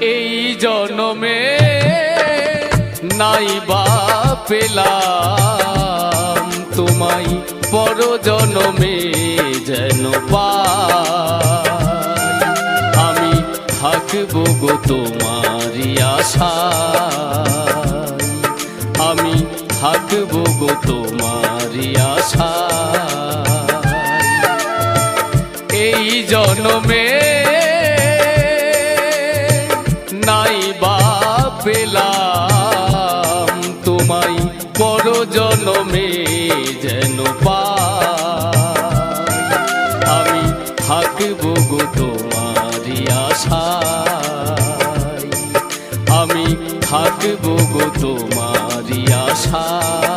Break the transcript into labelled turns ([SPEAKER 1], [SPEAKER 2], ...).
[SPEAKER 1] এই জনমে নাই বা পেলাম তোমায় পর জনমে যেন পাই। আমি থাকব গো তোমারই আশায়। আমি থাকব গো তোমারই আশায়। এই জনমে নাই বা পেলাম তোমায় পর জনমে যেন পা আমি থাকব গো তোমারই আশায়। আমি থাকব গো তোমারই আশায়।